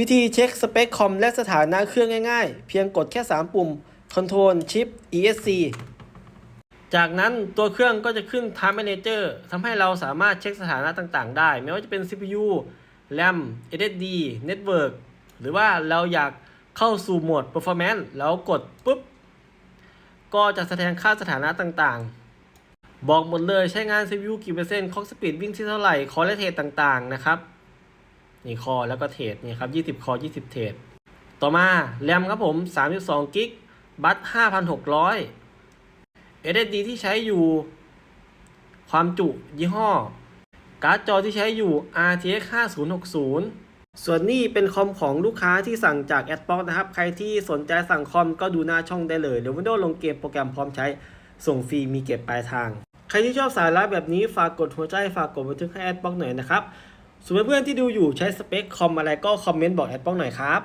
วิธีเช็คสเปคคอมและสถานะเครื่องง่ายๆ เพียงกดแค่ 3 ปุ่ม Control Shift ESC จากนั้นตัวเครื่องก็จะขึ้น Time Manager ทำให้เราสามารถเช็คสถานะต่างๆ ได้ ไม่ว่าจะเป็น CPU RAM SSD Network หรือว่าเราอยากเข้าสู่โหมด Performance แล้วกดปุ๊บ ก็จะแสดงค่าสถานะต่างๆ บอกหมดเลยใช้งาน CPU กี่เปอร์เซ็นต์ คล็อกสปีดวิ่งที่เท่าไหร่ คอและเทรดต่างๆ นะครับ นี่คอแล้วก็เทรดนี่ครับ20 คอ 20 เทรดต่อมาแรมครับผม 32 กิก บัต5,600 SSD ที่ใช้อยู่ ความจุยี่ห้อ การ์ดจอที่ใช้อยู่ RTX 5060 ส่วนนี้เป็นคอมของลูกค้าที่สั่งจาก a d b l o c k นะครับ ใครที่สนใจสั่งคอมก็ดูหน้าช่องได้เลยเดี๋ยววิดีโอลงเกมโปรแกรมพร้อมใช้ ส่งฟรีมีเก็บปลายทาง ใครที่ชอบสายลับแบบนี้ฝากกดหัวใจฝากกดบันทึกให้ a d b l o c k หน่อยนะครับ ส่วนเพื่อนๆที่ดูอยู่ใช้สเปคคอมอะไรก็คอมเมนต์บอกแอดป้องหน่อยครับ